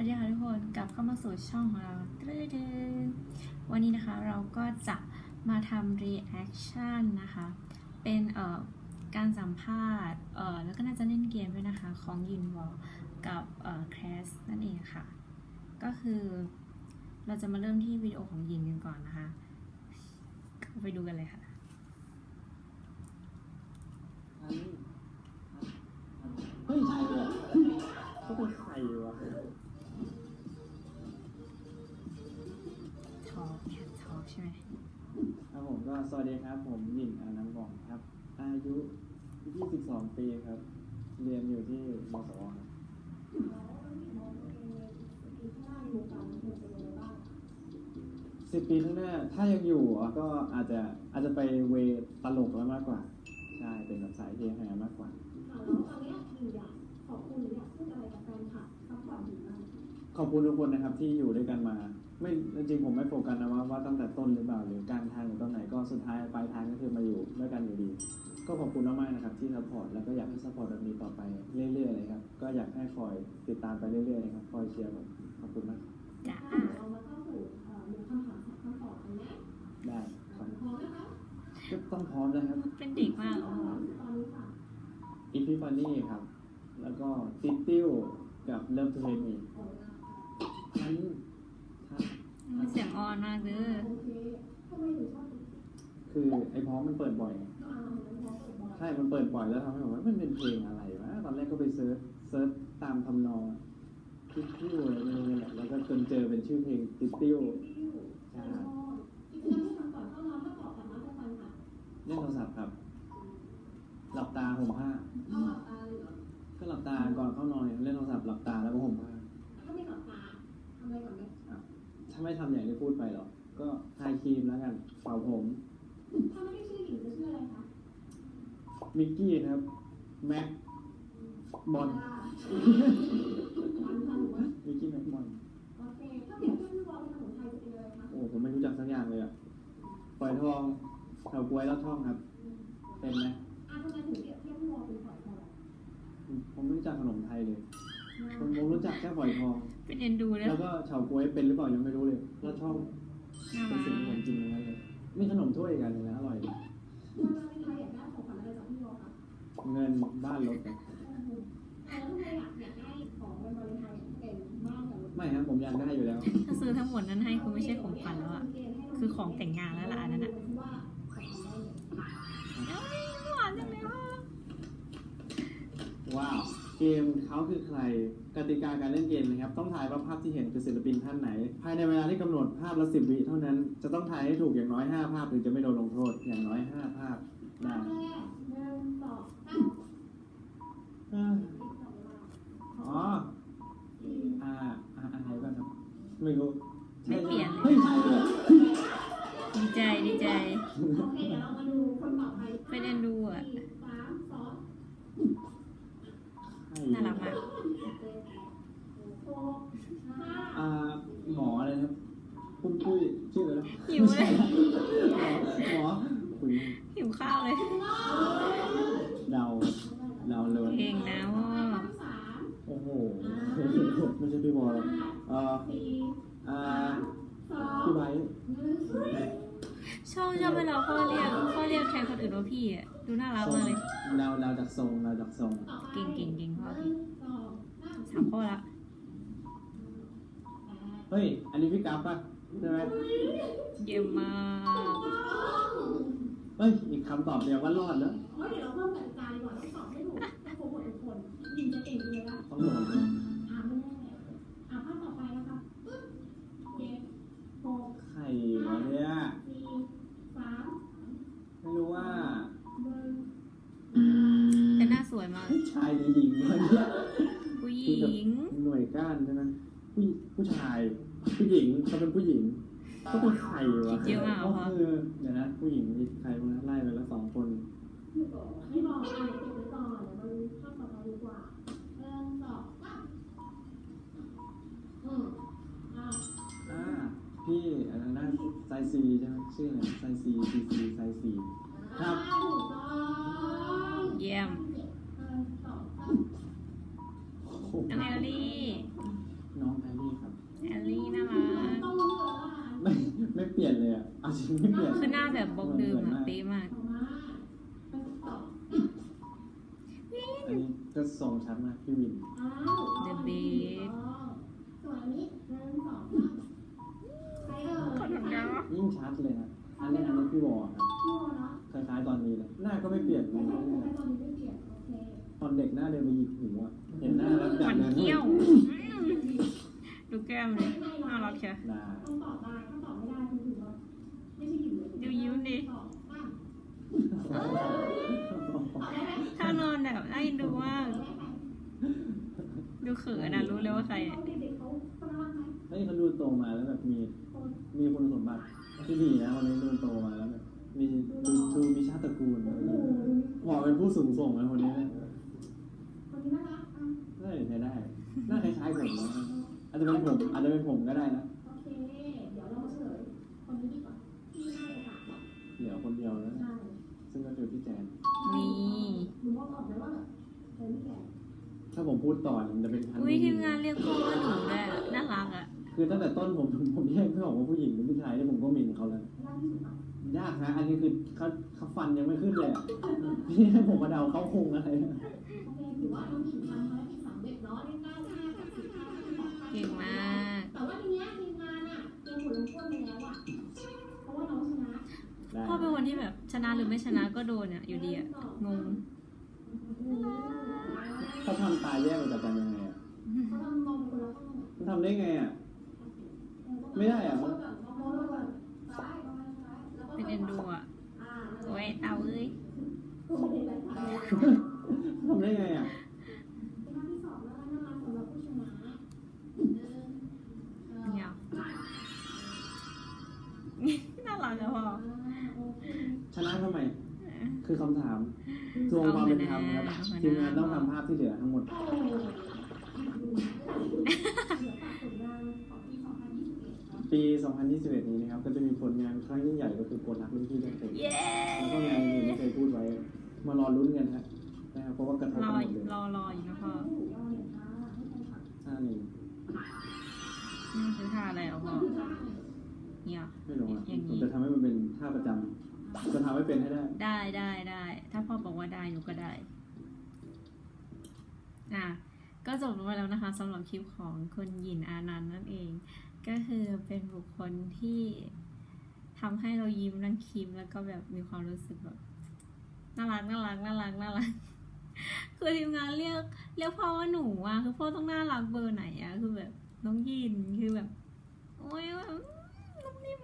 วัสดีค่ะทุกคนกลับเข้ามาสู่ช่องของเราตรึดึงวันนี้นะคะเราก็จะมาทำ reaction นะคะ เป็นเอ่อการสัมภาษณ์เอ่อแล้วก็น่าจะเล่นเกมด้วยนะคะ ของยินวอลกับเอ่อแคสนั่นเองค่ะ ก็คือเราจะมาเริ่มที่วิดีโอของยินกันก่อนนะคะก็ไปดูกันเลยค่ะเฮ้ยใช่เลย ก็สวัสดีครับ ผมหยินอานังบองครับ อายุ 22 ปีครับ เรียนอยู่ที่มสวครับสิบปีข้างหน้า ถ้ายังอยู่อะก็อาจจะอาจจะไปเวตลกแล้วมากกว่า ใช่ เป็นแบบสายเฮฮามากกว่าค่ะแล้วตอนเนี้ยอยู่อยากขอบคุณหรืออยากพูดอะไรกับแฟนคลับซัพพอร์ตอยู่บ้างขอบคุณทุกคนนะครับที่อยู่ด้วยกันมา ไม่จริงๆผมไม่โฟกัสนะว่าว่าตั้งแต่ต้นหรือเปล่าหรือกลางทางหรือตอนไหนก็สุดท้ายปลายทางก็คือมาอยู่ด้วยกันอยู่ดี ก็ขอบคุณมากๆนะครับที่ซัพพอร์ตแล้วก็อยากให้ซัพพอร์ตแบบนี้ต่อไปเรื่อยๆเลยครับก็อยากให้คอยติดตามไปเรื่อยๆเลยครับคอยเชียร์ผมขอบคุณมากครับจ้าถ้าเดี๋ยวเรามาเข้าสู่เอ่อหนึ่งคำถามสองคำตอบกันนะได้ครับพร้อมนะคะก็ต้องพร้อมนะครับ เป็นเด็กมากโอ้โหตอนนี้ค่ะอีพีฟันนี่ครับ แล้วก็ติดติ้วกับเริ่มทูเฮมีโอ้ยค่ะ ทั้งทั้ง มันเสียงอ่อนมากเด้อโอเคทำไมถึงชอบติ๊กคือไอ้พร้อมมันเปิดบ่อยไงอ่ามันพร้อมเปิดบอลใช่ มันเปิดบ่อยแล้วทำให้ผมว่ามันเป็นเพลงอะไรวะ ตอนแรกก็ไปเซิร์ชเซิร์ชตามทำนองติดติ้วอะไรไม่รู้นี่แหละแล้วก็จนเจอเป็นชื่อเพลงติดติ้วที่อยู่ในห้องกิจกรรมที่ทำก่อนเข้านอนก็ตอบกับมาสเตอร์ฟันค่ะเล่นโทรศัพท์ครับ หลับตาห่มผ้าเอาหลับตาเลยเหรอก็หลับตาก่อนเข้านอนเนี่ยเล่นโทรศัพท์หลับตาแล้วก็ห่มผ้าถ้าไม่หลับตาทำอะไรก่อนไหม ถ้าไม่ทำอย่างที่พูดไปหรอกก็ทาครีมแล้วกันเป่าผม ถ้าไม่ได้ชื่อหญิงจะชื่ออะไรคะมิกกี้ครับ แม็กบอลวันพันหรือว่ามิกกี้แม็กบอลโอเคถ้าเปรียบเทียบพี่วอลเป็นขนมไทยจะเป็นอะไรคะโอ้ผมไม่รู้จักสักอย่างเลยอะปล่อยทองเฉาก๊วยแล้วท่องครับ เป็นไหมอะทำไมถึงเปรียบเทียบพี่วอลเป็นฝอยทองผมไม่รู้จักขนมไทยเลย ผมผมรู้จักแค่ฝอยทอง เป็นเอ็นดูแล้วแล้วก็เฉาก๊วยเป็นหรือเปล่ายังไม่รู้เลยแล้วช่องน่าเป็นรัสิ่งที่ผมกกินอย่างนั้นเลยมีขนมถ้วยอีกอันหนึงนะอร่อยดีวันวาเลนไทน์อยากได้ของขวัญอะไรจากพี่วอลคะเงินบ้านรถครับแล้วทำไมอยากอยากได้ของวันวาเลนไทน์เป็นบ้านกับรถไม่ครับผมอยากได้อยู่แล้ว ถ้าซื้อทั้งหมดนั้นให้คือไม่ใช่ของขวัญแล้วอะคือของแต่งงานแล้วล่ะอันนั้นอะว่าของได้เลยเอ้ยหวานจังเลยว่ะว้าว เกมเขาคือใครกติกาการเล่นเกมนะครับ ต้องทายว่าภาพที่เห็นคือศิลปินท่านไหน ภายในเวลาที่กำหนดภาพละสิบวิเท่านั้น จะต้องทายให้ถูกอย่างน้อยห้าภาพถึงจะไม่โดนลงโทษอย่างน้อยห้าภาพภานะพแรกหนึ่งสองสามอ่าติ๊กสองเวลาอ๋ออ่าอ่าอะไรบ้างครับไม่รู้ไม่เปลี่ยนเฮ้ยใช่เลยดีใจดีใจ โอเค เดี๋ยวเรามาดูคนต่อไป ชอบชอบเวลาพ่อเรียกพ่อเรียกแทนคนอื่นว่าพี่อะดูน่ารักทรงมากเลยเดาเดาจากทรงเดาจากทรงต่อไปเก่งเก่งเก่งพ่อหพี่นึ่งสองสามสามข้อละ เฮ้ย อันนี้พี่กัฟป่ะใช่ไหมเยี่ยมมากเฮ้ย อีกคำตอบเดียวก็รอดแล้วเฮ้ยเดี๋ยวเราเพิ่มกติกาดีกว่าต้องตอบให้ถูกต้องโปรโมททุกคนยิงจะเก่งเลยละต้องโดนเลยอ่าไม่แน่อ่าภาพต่อไปนะคะปึ๊บเจ็ดหกใครวะเนี่ย สวยมากชายหรือหญิงวะเนี่ยผู้หคือญิแบบงหน่วยก้านใช่ไหมผู้ผู้ชาย ผู้หญิงเขาเป็นผู้หญิงเขาเป็นใครวะคิดเยอะมากก็เหรอคือเดี๋ยวนะ ผู้หญิงมีใครบ้างนะไล่ไปแล้วสองคนไม่บอกอ่าเดี๋ยวเก็บไว้ก่อนเดี๋ยวมันภาพต่อไปดีกว่าหนึ่งสองสามอืมอ่าอ่าพี่อะไรนะไซซีใช่ไหมชื่ออะไรไซซีซีซีไซซี ครับ ถูกต้อง เยี่ยม หนึ่งสองสามโอ้โหน้องแอลลี่นน้องแอลลี่ครับ แอลลี่น่ารักต้องเลือกอะไม่ไม่เปลี่ยนเลยอะเอาจริงไม่เปลี่ยนคือหน้าแบบบล็อกเดิมอะเป๊ะมากออกมาไปต่ออันนี้ก็ทรงชัดมากพี่วินอ้าว The Best ส่วนอันนี้หนึ่งสองสามใครเอ่ยคนทำงานวะยิ่งชัดเลยครับอันนี้อันนี้พี่วอครับพี่วอเนาะคล้ายๆตอนนี้เลยหน้าก็ไม่เปลี่ยนเลแต่ยตอนนี้ตอนนี้ไม่เปลี่ยนโอเคตอนเด็กหน้าเดินไปหยิกหูอะเห็น หน้าแล้วหวานดิเกี้ยวดูแก้มเลยน่ารักเชียวได้ต้องตอบได้ถ้าตอบไม่ได้คือถือว่าไม่ใช่หญิงเลยดูยิ้มดิตอบบ้างตอบได้ไหมถ้านอนแบบน่าเอ็นดูมากดูเขินนะรู้เลยว่าใครเด็กๆเขาเขาน่ารักไหมเฮ้ยเขาดูโตมาแล้วแบบมี มีคุณสมบัติที่ดีนะวันนี้ดูโตมาแล้วแบบมีดูดูมีชาติตระกูลโอ้โหเหมาะเป็นผู้สูงส่งนะคนนี้เนี่ยคนนี้น่ารัก อะได้ใช้ได้หน้าคล้ายๆผมนะอาจจะเป็นผมอาจจะเป็นผมก็ได้นะโอเค เดี๋ยวเรามาเฉลยคนนี้ดีกว่าที่ให้โอกาสตอบเหลือคนเดียวแล้วใช่ซึ่งก็คือพี่แจนนี่หนูมองออกไหมว่าแบบเธอไม่แก่ถ้าผมพูดต่อมันจะเป็นพันอุ้ยทีมงานเรียกพ่อว่าหนูด้วยอะน่ารักอะ คือตั้งแต่ต้นผมผมแยกไม่ออกว่าผู้หญิงหรือผู้ชายที่ผมก็หมินเขาแล้วยากที่สุดอะยากนะอันนี้คือเขาเขาฟันยังไม่ขึ้นเลยอะพี่ให้ผมมาเดาเขาคงอะไรอะโอเคถือว่าน้องหญิง ชนะหรือไม่ชนะก็โดนอะอยู่ดีอะงงเขาทำตายแยกออกจากกันยังไงอะเขาทำมองคนละห้องมันทำได้ไงอะ ไม่ได้อะ ชนะทำไม คือคำถามทวงความเป็นธรรมครับเอาไปนะทีมงานต้องทำภาพที่เหลือทั้งหมดโอ้เหลือฝากผลงานของปี2021ครับปี 2021 นี้นะครับ ก็จะมีผลงานครั้งยิ่งใหญ่ก็คือโกนักรุ่นพี่เรื่องเต็มเย้แล้วก็งานอื่นที่เคยพูดไว้ มารอลุ้นกันฮะนะครับเพราะว่ากระทบรกัอนหมดเลยรอรออยู่นะพ่อให้หนูยอมเนี่ยค่ะให้แฟนคลับท่าหนึ่งนี่คือท่าอะไรอะพ่อคือท่าเนี่ยไม่รู้อะอย่างนี้ผมจะทำให้มันเป็นท่าประจำ จะทำให้เป็นให้ได้ ได้ได้ได้ถ้าพ่อบอกว่าได้หนูก็ได้อะก็จบลงไปแล้วนะคะสำหรับคลิปของคุณหยินอานันต์นั่นเอง ก็คือเป็นบุคคลที่ทำให้เรายิ้มทั้งคลิปแล้วก็แบบมีความรู้สึกแบบน่ารักน่ารักน่ารักน่ารักคือทีมงานเรียกเรียกพ่อว่าหนูอะคือพ่อต้องน่ารักเบอร์ไหนอะคือแบบน้องยินคือแบบโอ้ยแบบนุ่มนิ่ม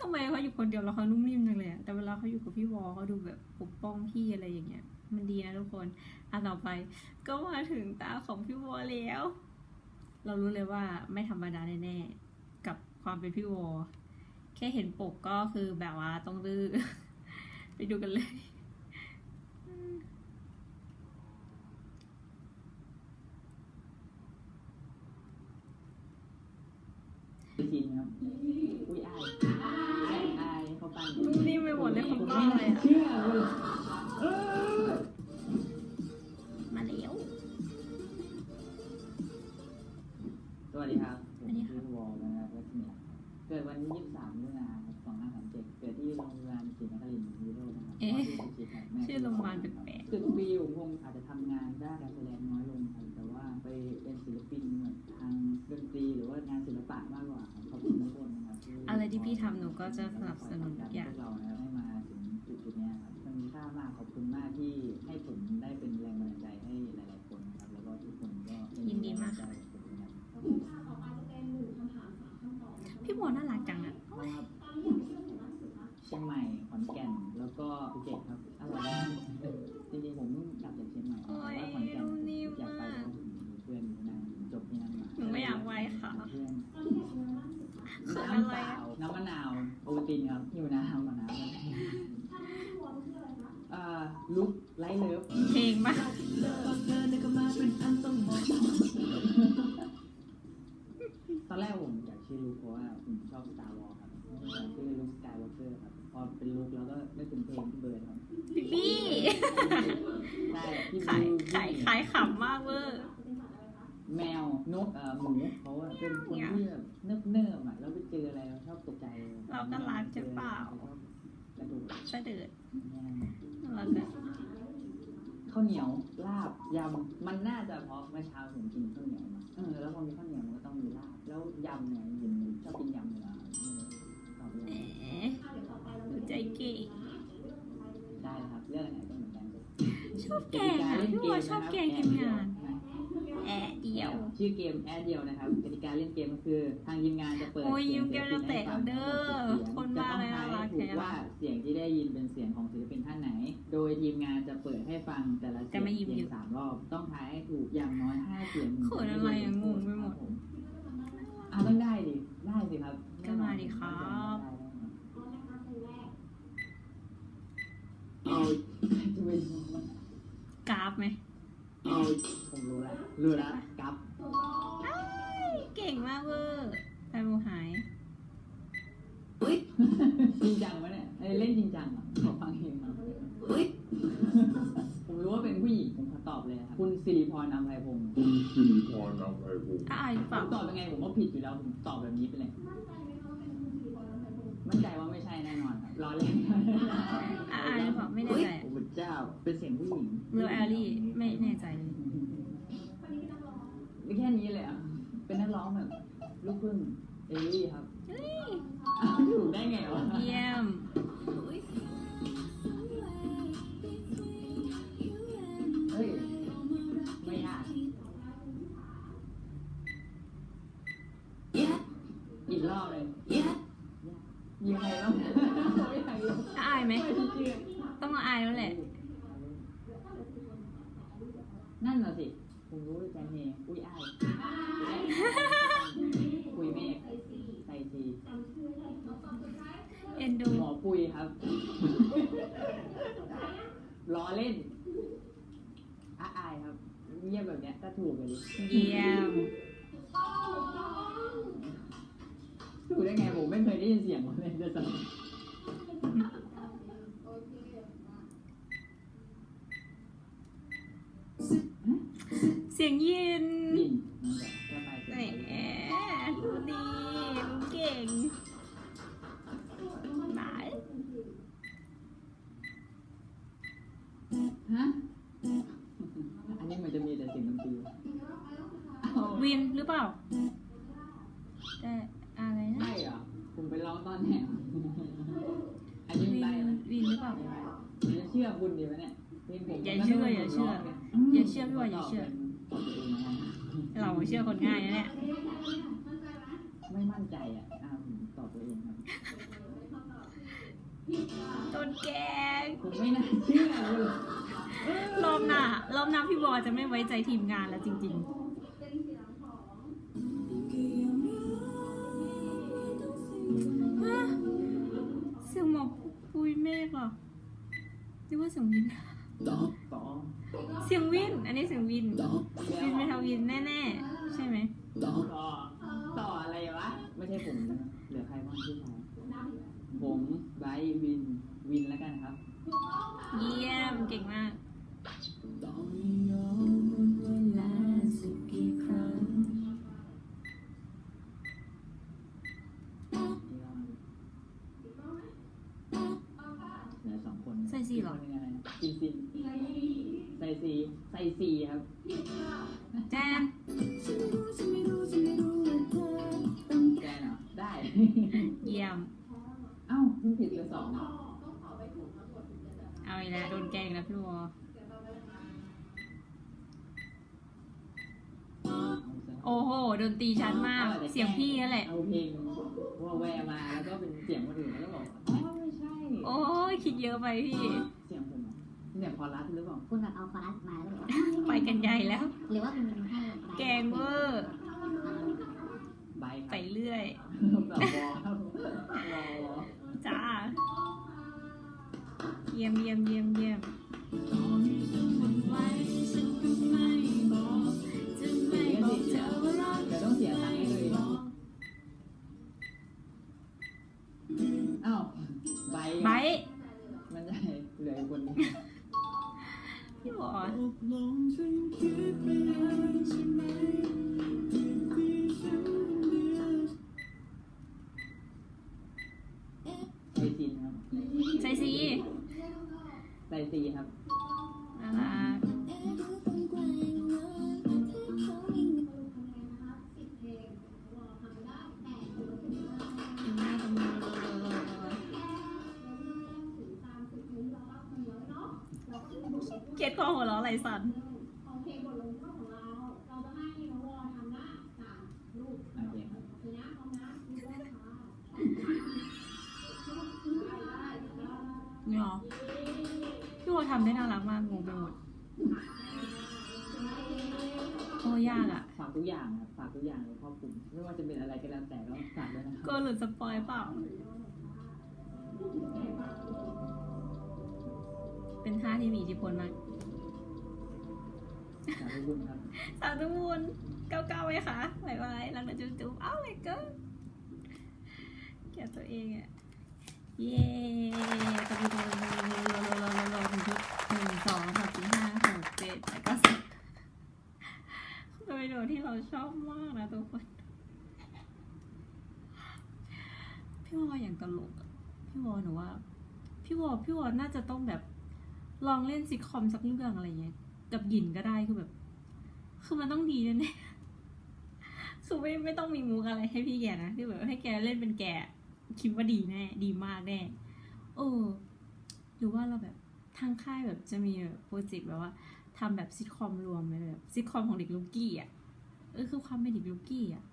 ทำไมเขาอยู่คนเดียวแล้วเขานุ่มนิ่มจังเลยอะแต่เวลาเขาอยู่กับพี่วอเขาดูแบบปกป้องพี่อะไรอย่างเงี้ย มันดีนะทุกคน อะต่อไป ก็มาถึงตาของพี่วอแล้ว เรารู้เลยว่าไม่ธรรมดาแน่ๆ กับความเป็นพี่วอ แค่เห็นปกก็คือแบบว่าต้องดื้อ ไปดูกันเลยพี่ชินครับ เกิดวันที่23มีนาคม2537เกิดที่โรงพยาบาลศรีนครินทร์วิโรจน์นะครับเอ๊ะพ่อชื่อสุชิตครับแม่ชื่อโรงพยาบาลแปลกคือปีผมคงอาจจะทำงานด้านการแสดงน้อยลงครับแต่ว่าไปเป็นศิลปินทางดนตรีหรือว่างานศิลปะมากกว่าครับขอบคุณทุกคนนะครับที่อะไรที่พี่ทำหนูก็จะสนับสนุนทุกอย่างพวเรานะครับให้มาถึงจุดจุดๆเนี้ยครับมันมีค่ามากขอบคุณมากที่ให้ผมได้เป็นแรงบันดาลใจให้หลาย ๆ คนนะครับแล้วก็ทุกคนก็ยินดีมากค่ะ ขินน้ำอะไรเปล่าอะน้ำมะนาวโอวัลตินครับหิวน้ำมะนาวถ้าไม่ใช่พี่วอนชื่ออะไรคะอ่าลุกไลท์เลิฟเพลงปะตอนแรกผมอยากชื่อลุกเพราะว่าผมชอบสตาร์วอลครับอยากชื่อลุกสกายวอล์กเกอร์ครับพอเป็นลุกแล้วก็นึกถึงเพลงที่เบิร์ดครับพี่บี้ใช่พี่ขายบูขายขายขำมากเวอร์ แมวนกเอ่อหมูเขาอะเป็นคนที่แบบเนิบเนิบๆอะแล้วไปเจออะไรเราชอบตกใจเราก็รักใช่เปล่าชอบกระดูกเสด็จแม่งเราจะข้าวเหนียวลาบยำมันน่าจะเพราะเมื่อเช้าผมกินข้าวเหนียวมาเออแล้วพอมีข้าวเหนียวมันก็ต้องมีลาบแล้วยำเนี่ยยินชอบกินยำอยู่แล้วเออตอบแหเลมยดูใจเก่งได้ครับเรื่องไหนก็เหมือนกัน ชอบแกล้งอะพี่วอชอบแกล้งทีมงานแอะเดียว ชื่อเกมแอดเดียวนะครับกติกาเล่นเกมก็คือทางทีมงานจะเปิดโอ้ยเสียงยิ้มแก้มจะแตกแล้วเด้อคนบ้าเลยน่ารักจะต้องทายให้ถูกแท้ว่าเสียงที่ได้ยินเป็นเสียงของศิลปินท่านไหน โดยทีมงานจะเปิดให้ฟังแต่ละเสียจะงไม่ยิ้มเพีอยู่ยงสามรอบ ต้องทายให้ถูกอย่างน้อยห้าเสียงเขินอะไรอะงงไปหมดอะต้องได้ดิ ได้สิครับก็มาดิครับได้ได้ครับเอาจะเป็นกราฟไหม เอาผมรู้แล้วรู้แล้วกับเก่งมากเวอร์แฟนโมหาย จริงจังปะเนี่ยเอ้ยเล่นจริงจังเหรอขอฟังเพลงหน่อยผมรู้ว่าเป็นผู้หญิงผมขอตอบเลยครับคุณสิริพรนำไพพงศ์คุณสิริพรนำไพพงศ์อายหรือเปผล่ามตอบยังไงผมก็ผิดอยู่แล้วผมตอบแบบนี้ไปเลย มั่นใจว่าไม่ใช่แน่นอนครับรอเล่นอายหรือเปล่าไม่แน่ใจ โอ้พระเจ้า เป็นเสียงผู้หญิงเรือแอลลี่ไม่แน่ใจเลยไม่แค่นี้เลยอะ เป็นนักร้องแบบลูกครึ่งเอลลี่ครับเฮ้ยอ้าวถูกได้ไงวะ เยี่ยม ไหม ต้องอายแล้วแหละ นั่นน่ะสิผมรู้แจนเฮอุ้ยอ้ายคุยเมฆไซซีเอ็นดู หมอปุยครับ ล้อเล่นอาอายครับเงียบแบบเนี้ยก็ถูกเลยดิเยี่ยม ถูกได้ไงผมไม่เคยได้ยินเสียงมันเลยจะสั่เอย่าเชื่ออย่าเชื่ออย่าเชื่อพี่บอยอย่าเชื่อตอบตัวเองนะเราเชื่อคนง่ายนะเนี่ยไม่มั่นใจอะอ่าผมตอบตัวเองครับต้นแกงผมไม่น่าเชื่อเลยรอบหน้ารอบหน้าพี่บอยจะไม่ไว้ใจทีมงานแล้วจริง ๆเสียงหมอกปุยเมฆเหรอนึกว่าเสียงวิน เสียงวิน อันนี้เสียงวิน วินไม่ทำวินแน่ ๆ ใช่ไหมต่อต่อ ต่ออะไรวะ ไม่ใช่ผมนะเหลือใครบ้าง โอ้โหดนตรีชัดมาก เสียงพี่นั่นแหละ เอาเพลงว่าแวร์มาแล้วก็เป็นเสียงคนอื่นแล้วก็บอกอ๋อไม่ใช่โอ้ยคิดเยอะไปพี่ เสียงผมเหรอเนี่ยพอรัสหรือเปล่าคุณแบบเอาคอรัสมาแล้วแบบไปกันใหญ่แล้ว หรือว่าคุณให้แกงเวอร์ ใบครับไปเรื่อย แบบวอครับวอวอจ้า เยี่ยมเยี่ยมเยี่ยมเยี่ยมจะไม่บอก เสีดี๋ยวต้องเสียใจเลยอ้าใบมันใหญ่เหลืออีกคนนึส่สีครับใส่ซี ใบซีครับำได้น่ารักมากงงไปหมดโอ้ยากอะ ฝากทุกอย่างครับฝากทุกอย่างเลยครอบคลุมไม่ว่าจะเป็นอะไรก็แล้วแต่ก็ฝากด้วยนะคก็รับหลุดสปอยเปล่า เป็นท่าที่มีอิทธิพลมากฝากทุกคนครับสาวทุกคนเก้าเก้าไหมคะบายบายรักนะจุ๊บจุ๊บอ้าวเลยก็เกลียดตัวเองอะ เย้ตะบูโดนโดนโดนโดนโดนโดนโดหนึ่งสองสามสี่ห้าหกเจ็ดแปดเก้าสิบเป็นวิดีโอที่เราชอบมากนะทุกคน พี่วออย่างตลกพี่วอหนูว่า พี่วอพี่วอน่าจะต้องแบบลองเล่นซิทคอมสักเรื่องอะไรเงี้ยกับหยินก็ได้คือแบบ คือมันต้องดีแน่ๆคือไม่ไม่ต้องมีมุกอะไรให้พี่แกนะ คือแบบให้แกเล่นเป็นแก คิดว่าดีแน่ ดีมากแน่โอ้หรือว่าเราแบบทางค่ายแบบจะมีแบบโปรเจกต์แบบว่าทำแบบซิทคอมรวมเลยแบบซิทคอมของเด็กลูกกี้อะเออคือความเป็นเด็กลูกกี้อะ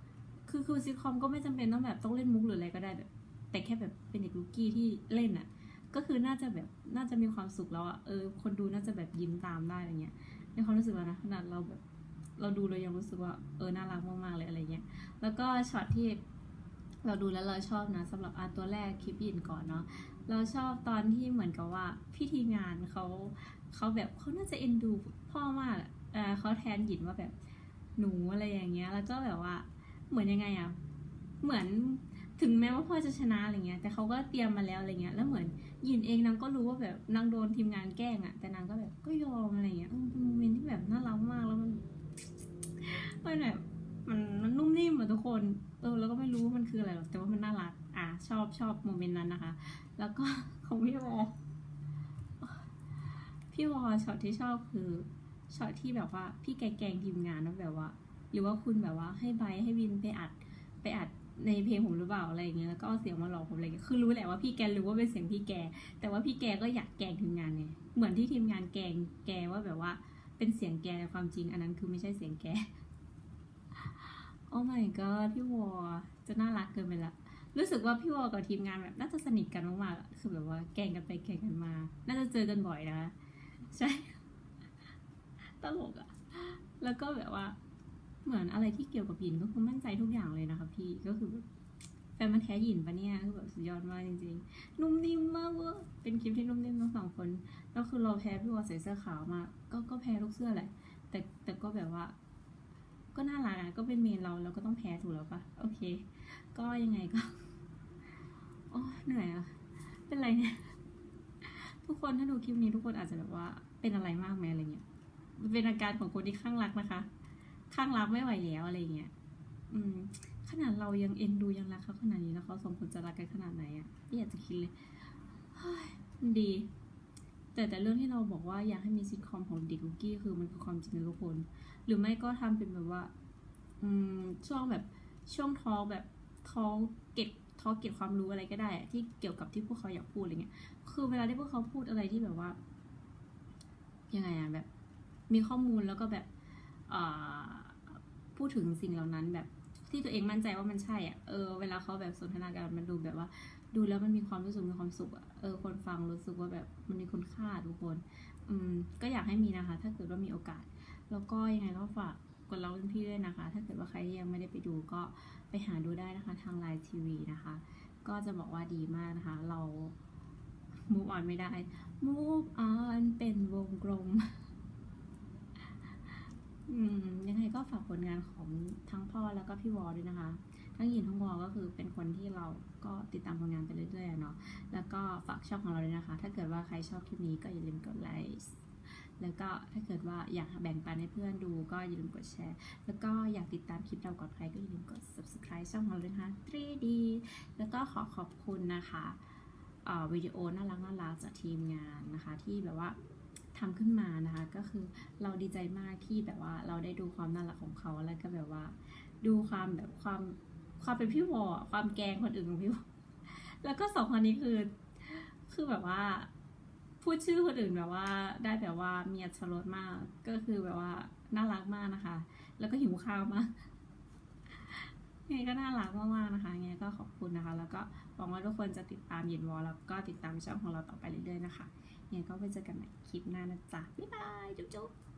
คือคือซิทคอมก็ไม่จำเป็นต้องแบบต้องเล่นมุกหรืออะไรก็ได้แบบ แต่แค่แบบเป็นเด็กลูกกี้ที่เล่นอะ ก็คือน่าจะแบบน่าจะมีความสุขแล้วอะเออคนดูน่าจะแบบยิ้มตามได้อะไรเงี้ยในความรู้สึกเรานะขนาดเราแบบเราดูเรายังรู้สึกว่าเออน่ารักมากๆเลยอะไรเงี้ย แล้วก็ช็อตที่ เราดูแล้วเราชอบนะสำหรับอาตัวแรกคลิปยินก่อนเนาะเราชอบตอนที่เหมือนกับว่าพี่ทีงานเขาเขาแบบเขาน่าจะเอ็นดูพ่อมากอะเออเขาแทนหยินว่าแบบหนูอะไรอย่างเงี้ย แล้วก็แบบว่าเหมือนยังไงอะเหมือนถึงแม้ว่าพ่อจะชนะอะไรเงี้ย แต่เขาก็เตรียมมาแล้วอะไรเงี้ย แล้วเหมือนหยินเองนางก็รู้ว่าแบบนางโดนทีมงานแกล้งอะแต่นางก็แบบก็ยอมอะไรเงี้ยอืมเป็นโมเมนต์ที่แบบน่ารักมากแล้วมันมันแบบมันมันนุ่มนิ่ม อะทุกคน เออแล้วก็ไม่รู้ว่ามันคืออะไรหรอกแต่ว่ามันน่ารัก อะชอบชอบโมเมนต์นั้นนะคะ แล้วก็ของพี่วอพี่วอช็อตที่ชอบคือช็อตที่แบบว่าพี่แกแกงทีมงานนะแบบว่า หรือว่าคุณแบบว่าให้ไบให้วินไปอัดไปอัดในเพลงผมหรือเปล่าอะไรอย่างเงี้ยแล้วก็เอาเสียงมาหลอกผมอะไรเงี้ยคือรู้แหละว่าพี่แกรู้ว่าเป็นเสียงพี่แก แต่ว่าพี่แกก็อยากแกงทีมงานไงเหมือนที่ทีมงานแกงแกว่าแบบว่า เป็นเสียงแกแต่ความจริงอันนั้นคือไม่ใช่เสียงแก โอ้ my god พี่วอจะน่ารักเกินไปละ รู้สึกว่าพี่วอกับทีมงานแบบน่าจะสนิทกันมากๆ คือแบบว่าแกล้งกันไปแกล้งกันมา น่าจะเจอกันบ่อยนะ ใช่ ตลกอะแล้วก็แบบว่า เหมือนอะไรที่เกี่ยวกับหยินก็คือมั่นใจทุกอย่างเลยนะคะพี่ ก็คือแฟนมันแท้หยินปะเนี่ยคือแบบสุดยอดมากจริงๆ นุ่มนิ่มมากเวอร์เป็นคลิปที่นุ่มนิ่มทั้งสองคน แล้วคือเราแพ้พี่วอใส่เสื้อขาวมากก็ก็แพ้ทุกเสื้อแหละ แต่แต่ก็แบบว่า ก็น่ารักอะก็เป็นเมนเราเราก็ต้องแพ้ถูกแล้วปะโอเค ก็ยังไงก็โอ้เหนื่อยอะเป็นไรเนี่ย ทุกคนถ้าดูคลิปนี้ทุกคนอาจจะแบบว่า เป็นอะไรมากไหมอะไรเงี้ยเป็นอาการของคนที่ข้างรักนะคะ ข้างรักไม่ไหวแล้วอะไรเงี้ยอืม ขนาดเรายังเอ็นดูยังรักเขาขนาดนี้แล้วเขาสองคนจะรักกันขนาดไหนอะไม่อยากจะคิดเลยมันดี แต่แต่เรื่องที่เราบอกว่าอยากให้มีซิทคอมของเด็กลูกกี้คือมันคือความจริงนะทุกคน หรือไม่ก็ทำเป็นแบบว่า อืมช่วงแบบช่วงท้องแบบท้องเก็บท้องเก็บความรู้อะไรก็ได้ ที่เกี่ยวกับที่พวกเขาอยากพูดอะไรเงี้ย คือเวลาที่พวกเขาพูดอะไรที่แบบว่า ยังไงอะแบบ มีข้อมูลแล้วก็แบบพูดถึงสิ่งเหล่านั้นแบบที่ตัวเองมั่นใจว่ามันใช่อะเออเวลาเขาแบบสนทนากันมันดูแบบว่า ดูแล้วมันมีความรู้สึกมีความสุขอะ เออคนฟังรู้สึกว่าแบบมันมีคุณค่าทุกคน อืมก็อยากให้มีนะคะ ถ้าเกิดว่ามีโอกาส แล้วก็ยังไงก็ฝากกดไลค์พี่ด้วยนะคะ ถ้าเกิดว่าใครยังไม่ได้ไปดูก็ไปหาดูได้นะคะ ทางไลน์ทีวีนะคะ ก็จะบอกว่าดีมากนะคะ เรา move on ไม่ได้ move on เป็นวงกลมอืมยังไงก็ฝากผลงานของทั้งพ่อแล้วก็พี่วอด้วยนะคะ ทั้งหยินทั้งวอก็คือเป็นคนที่เราก็ติดตามผลงานไปเรื่อยๆเนาะแล้วก็ฝากช่องของเราด้วยนะคะ ถ้าเกิดว่าใครชอบคลิปนี้ก็อย่าลืมกดไลค์แล้วก็ถ้าเกิดว่าอยากแบ่งปันให้เพื่อนดูก็อย่าลืมกดแชร์ แล้วก็อยากติดตามคลิปเราก่อนใครก็อย่าลืมกด subscribe ช่องของเราด้วยนะคะ 3D แล้วก็ขอขอบคุณนะคะวิดีโอน่ารักน่ารักจากทีมงานนะคะ ที่แบบว่าทำขึ้นมานะคะ ก็คือเราดีใจมากที่แบบว่าเราได้ดูความน่ารักของเขาแล้วก็แบบว่า ดูความแบบความ ความเป็นพี่วอความแกล้งคนอื่นของพี่วอแล้วก็สองคนนี้คือ คือแบบว่า พูดชื่อคนอื่นแบบว่า ได้แบบว่ามีอัตรสมาก ก็คือแบบว่าน่ารักมากนะคะ แล้วก็หิวข้าวมากไงก็น่ารักมากๆนะคะไงก็ขอบคุณนะคะ แล้วก็หวังว่าทุกคนจะติดตามเย็นวอลแล้วก็ติดตามช่องของเราต่อไปเรื่อยๆนะคะไงก็ไปเจอกันใหม่คลิปหน้านะจ๊ะบ๊ายบายจุ๊บๆ